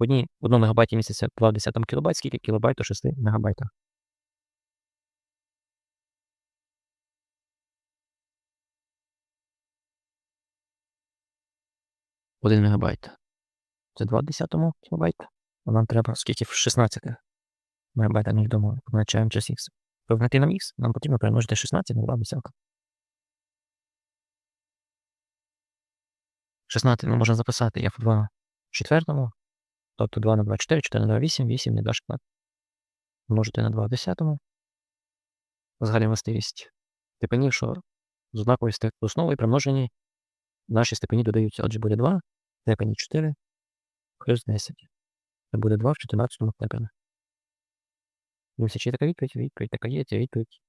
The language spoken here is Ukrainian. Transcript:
В одній, в одному мегабайті міститься 2 в 10 кілобайт, скільки кілобайт у 6 мегабайтах. Один мегабайт. Це 2 в 10 кілобайт. А нам треба скільки в 16 мегабайтах між дому. Позначаємо час х. Щоб нам х, нам потрібно перемножити 16 на 2 в 10. 16 ми можемо записати як 2 четвертому, тобто 2 на 2 4, 4 на 2 8, 8 не 2 16. Множити на 2 в 10. Загальна властивість степенів, що з однаковою степ- основою при множенні наші степені додаються. Отже, буде 2 в степені 4 плюс 10. Це буде 2 в 14 степені. Дивимося, чи є така відповідь, відповідь така є, ця відповідь